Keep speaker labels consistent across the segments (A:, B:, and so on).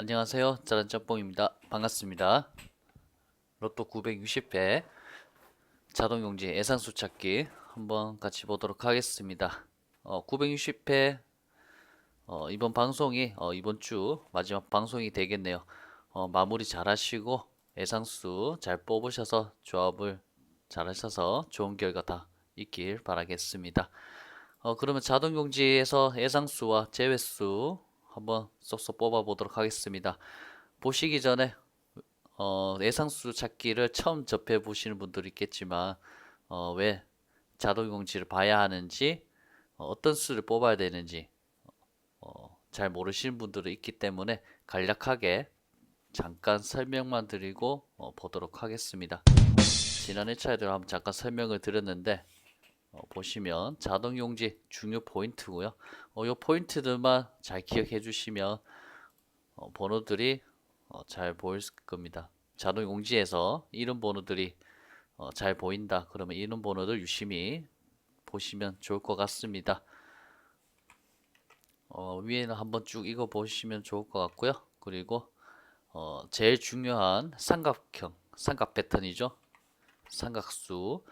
A: 안녕하세요. 짜란 짬뽕입니다. 반갑습니다. 로또 960회 자동용지 예상수 찾기 한번 같이 보도록 하겠습니다. 어, 960회 어, 이번 방송이 어, 이번 주 마지막 방송이 되겠네요. 어, 마무리 잘 하시고 예상수 잘 뽑으셔서 조합을 잘 하셔서 좋은 결과 다 있길 바라겠습니다. 어, 그러면 자동용지에서 예상수와 제외수 한번 쏙쏙 뽑아 보도록 하겠습니다. 보시기 전에 어, 예상수 찾기를 처음 접해 보시는 분들이 있겠지만 어, 왜 자동용지를 봐야 하는지 어, 떤 수를 뽑아야 되는지 어, 잘 모르시는 분들이 있기 때문에 간략하게 잠깐 설명만 드리고 어, 보도록 하겠습니다. 지난 1차에도 한번 잠깐 설명을 드렸는데 어, 보시면 자동용지 중요 포인트고요. 어, 요 포인트들만 잘 기억해 주시면 어, 번호들이 어, 잘 보일 겁니다. 자동 용지에서 이런 번호들이 어, 잘 보인다. 그러면 이런 번호들 유심히 보시면 좋을 것 같습니다. 어, 위에는 한번 쭉 읽어 보시면 좋을 것 같고요. 그리고 어, 제일 중요한 삼각형, 삼각 패턴이죠. 삼각수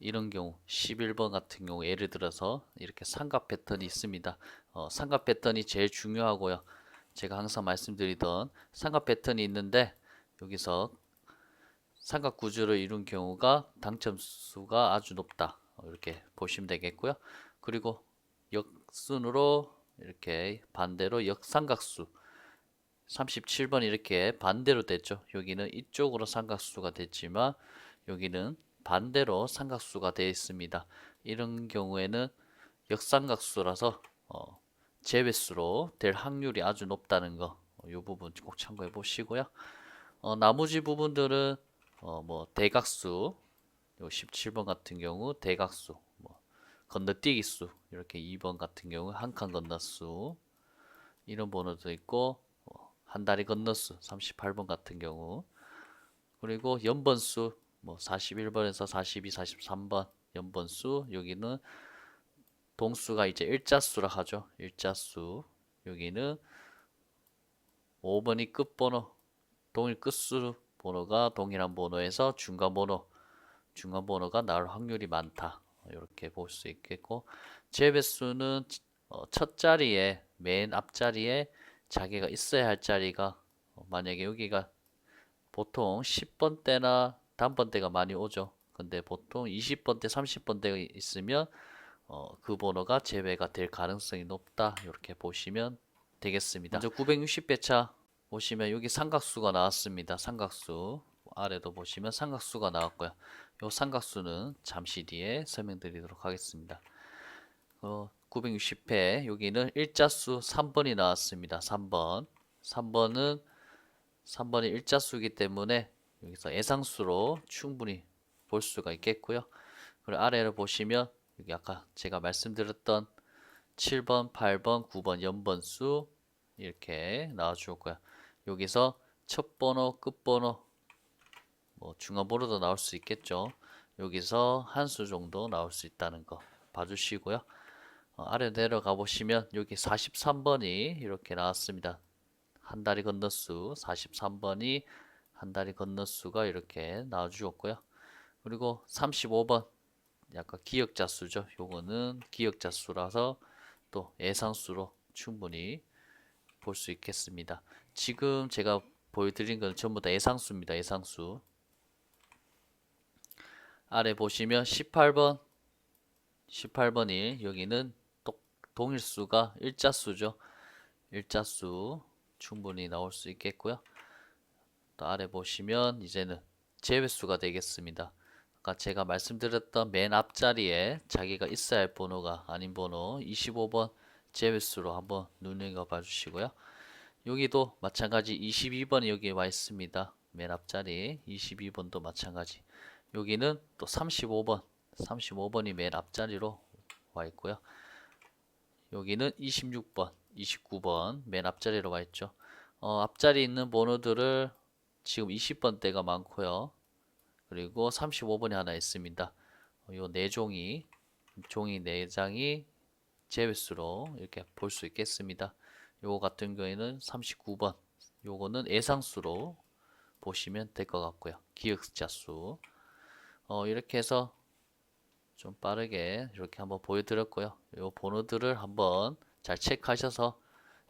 A: 이런 경우 11번 같은 경우 예를 들어서 이렇게 삼각 패턴이 있습니다. 어, 삼각 패턴이 제일 중요하고요. 제가 항상 말씀드리던 삼각 패턴이 있는데 여기서 삼각 구조를 이룬 경우가 당첨수가 아주 높다. 어, 이렇게 보시면 되겠고요. 그리고 역순으로 이렇게 반대로 역삼각수 37번 이렇게 반대로 됐죠. 여기는 이쪽으로 삼각수가 됐지만 여기는 반대로 삼각수가 되어 있습니다. 이런 경우에는 역삼각수라서 어, 제외수로 될 확률이 아주 높다는 거, 이 부분 꼭 참고해 보시고요. 어, 나머지 부분들은 어, 뭐 대각수, 요 17번 같은 경우 대각수, 뭐 건너뛰기 수 이렇게 2번 같은 경우 한 칸 건너수 이런 번호도 있고 어, 한 다리 건너수 38번 같은 경우 그리고 연번수 뭐 41번에서 42, 43번 연번수 여기는 동수가 이제 일자수라 하죠. 일자수 여기는 5번이 끝번호 동일 끝수 번호가 동일한 번호에서 중간 번호 중간 번호가 나올 확률이 많다. 이렇게 볼 수 있겠고 제배수는 어, 첫 자리에 맨 앞자리에 자기가 있어야 할 자리가 어, 만약에 여기가 보통 10번대나 단번대가 많이 오죠. 근데 보통 20번대, 30번대가 있으면 어, 그 번호가 제외가 될 가능성이 높다. 이렇게 보시면 되겠습니다. 먼저 960배차 보시면 여기 삼각수가 나왔습니다. 삼각수 아래도 보시면 삼각수가 나왔고요. 이 삼각수는 잠시 뒤에 설명드리도록 하겠습니다. 어, 960회 여기는 일자수 3번이 나왔습니다. 3번 3번은 3번이 일자수이기 때문에 여기서 예상수로 충분히 볼 수가 있겠고요. 그리고 아래를 보시면 여기 아까 제가 말씀드렸던 7번, 8번, 9번 연번수 이렇게 나와 주었고요. 여기서 첫 번호, 끝 번호, 뭐 중간 번호도 나올 수 있겠죠. 여기서 한 수 정도 나올 수 있다는 거 봐주시고요. 어, 아래 내려가 보시면 여기 43번이 이렇게 나왔습니다. 한 다리 건너수 43번이 한 다리 건너수가 이렇게 나와주었고요. 그리고 35번 약간 기역자 수죠. 요거는 기역자 수라서 또 예상수로 충분히 볼 수 있겠습니다. 지금 제가 보여드린 건 전부 다 예상수입니다. 예상수. 아래 보시면 18번 18번이 여기는 동일수가 일자수죠. 일자수 충분히 나올 수 있겠고요. 또 아래 보시면 이제는 제외수가 되겠습니다. 아까 제가 말씀드렸던 맨 앞자리에 자기가 있어야 할 번호가 아닌 번호 25번 제외수로 한번 눈여겨봐 주시고요. 여기도 마찬가지 22번이 여기 와 있습니다. 맨 앞자리 22번도 마찬가지. 여기는 또 35번 35번이 맨 앞자리로 와 있고요. 여기는 26번 29번 맨 앞자리로 와 있죠. 어, 앞자리 있는 번호들을 지금 20번대가 많고요. 그리고 35번이 하나 있습니다. 요 네 종이 종이 네 장이 제외수로 이렇게 볼 수 있겠습니다. 요거 같은 경우에는 39번 요거는 예상수로 보시면 될 것 같고요. 기억자 수. 어, 이렇게 해서 좀 빠르게 이렇게 한번 보여드렸고요. 요 번호들을 한번 잘 체크하셔서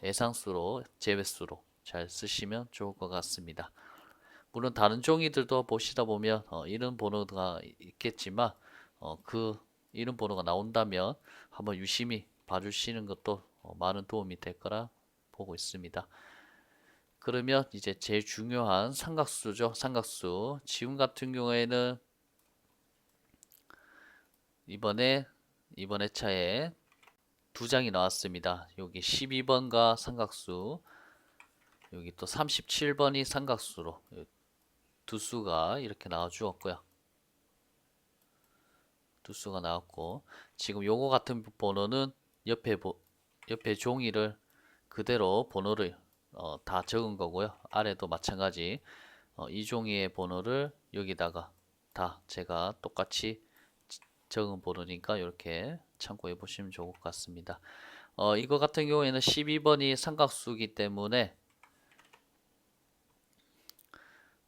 A: 예상수로, 재배수로 잘 쓰시면 좋을 것 같습니다. 물론 다른 종이들도 보시다 보면 어, 이런 번호가 있겠지만 어, 그 이런 번호가 나온다면 한번 유심히 봐주시는 것도 어, 많은 도움이 될 거라 보고 있습니다. 그러면 이제 제일 중요한 삼각수죠. 삼각수. 지금 같은 경우에는 이번에 이번 회차에 두 장이 나왔습니다. 여기 12번과 삼각수, 여기 또 37번이 삼각수로 두 수가 이렇게 나와 주었고요. 두 수가 나왔고 지금 요거 같은 번호는 옆에 보, 옆에 종이를 그대로 번호를 어, 다 적은 거고요. 아래도 마찬가지 어, 이 종이의 번호를 여기다가 다 제가 똑같이 적은 번호니까 이렇게 참고해 보시면 좋을 것 같습니다. 어, 이거 같은 경우에는 12번이 삼각수기 때문에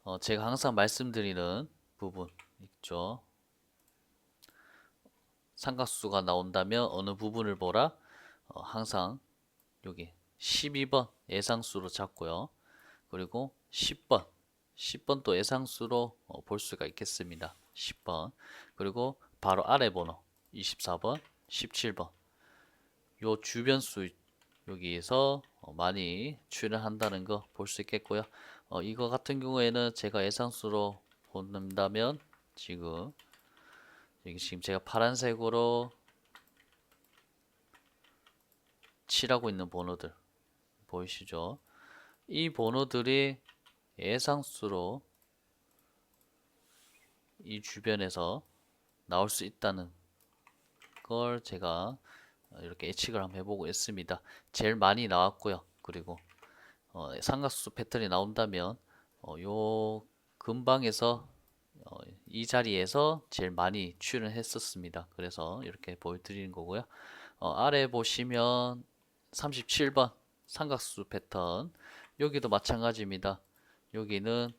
A: 어, 제가 항상 말씀드리는 부분 있죠. 삼각수가 나온다면 어느 부분을 보라? 어, 항상 여기 12번 예상수로 잡고요. 그리고 10번 10번 또 예상수로 어, 볼 수가 있겠습니다. 10번 그리고 바로 아래 번호 24번 17번 요 주변수 여기에서 어, 많이 출연한다는 거 볼 수 있겠고요. 어, 이거 같은 경우에는 제가 예상수로 본다면 지금 여기 지금 제가 파란색으로 칠하고 있는 번호들 보이시죠? 이 번호들이 예상수로 이 주변에서 나올 수 있다는 걸 제가 이렇게 예측을 한번 해보고 있습니다. 제일 많이 나왔고요. 그리고 어, 삼각수 패턴이 나온다면 어, 요 근방에서 어, 이 자리에서 제일 많이 출연 했었습니다. 그래서 이렇게 보여드리는 거고요. 어, 아래 보시면 37번 삼각수 패턴 여기도 마찬가지입니다. 여기는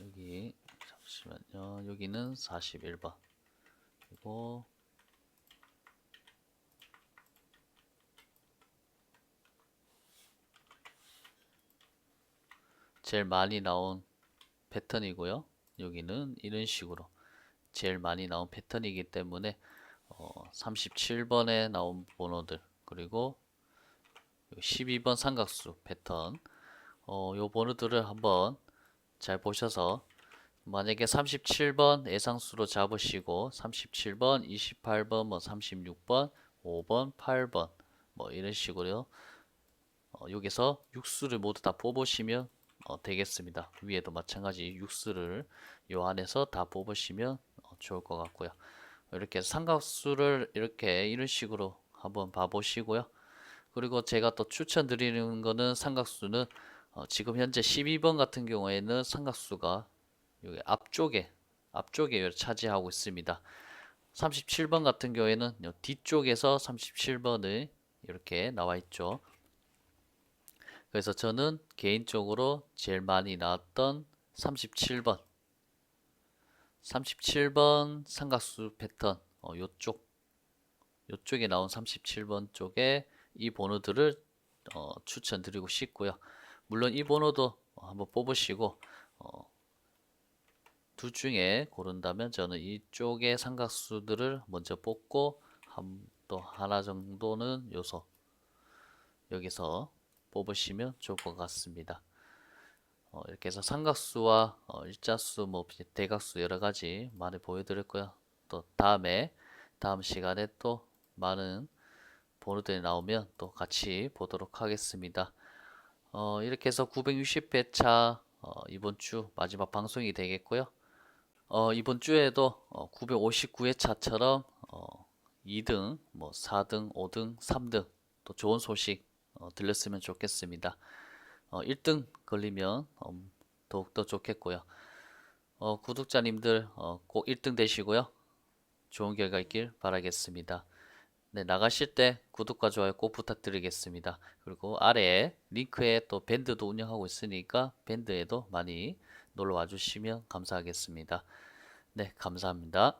A: 여기 잠시만요. 여기는 41번 그리고 제일 많이 나온 패턴이고요. 여기는 이런 식으로 제일 많이 나온 패턴이기 때문에 어, 37번에 나온 번호들 그리고 12번 삼각수 패턴 어, 요 번호들을 한번 잘 보셔서 만약에 37번 예상수로 잡으시고 37번, 28번, 뭐 36번, 5번, 8번 뭐 이런 식으로 어, 여기서 육수를 모두 다 뽑으시면 어, 되겠습니다. 위에도 마찬가지 육수를 요 안에서 다 뽑으시면 어, 좋을 것 같고요. 이렇게 삼각수를 이렇게 이런 식으로 한번 봐보시고요. 그리고 제가 또 추천드리는 거는 삼각수는 어, 지금 현재 12번 같은 경우에는 삼각수가 여기 앞쪽에 앞쪽에 차지하고 있습니다. 37번 같은 경우에는 요 뒤쪽에서 37번을 이렇게 나와 있죠. 그래서 저는 개인적으로 제일 많이 나왔던 37번 37번 삼각수 패턴 어, 요쪽 요쪽에 나온 37번 쪽에 이 번호들을 어, 추천드리고 싶고요. 물론 이 번호도 한번 뽑으시고 어, 둘 중에 고른다면 저는 이쪽의 삼각수들을 먼저 뽑고 한, 또 하나 정도는 요소 여기서 뽑으시면 좋을 것 같습니다. 어, 이렇게 해서 삼각수와 어, 일자수, 뭐 대각수 여러 가지 많이 보여드렸고요. 또 다음에 다음 시간에 또 많은 번호들이 나오면 또 같이 보도록 하겠습니다. 어, 이렇게 해서 960회차 어, 이번 주 마지막 방송이 되겠고요. 어, 이번 주에도 어, 959회차처럼 어, 2등, 뭐 4등, 5등, 3등 또 좋은 소식 어, 들렸으면 좋겠습니다. 어, 1등 걸리면 어, 더욱더 좋겠고요. 어, 구독자님들 어, 꼭 1등 되시고요. 좋은 결과 있길 바라겠습니다. 네, 나가실 때 구독과 좋아요 꼭 부탁드리겠습니다. 그리고 아래 링크에 또 밴드도 운영하고 있으니까 밴드에도 많이 놀러 와주시면 감사하겠습니다. 네, 감사합니다.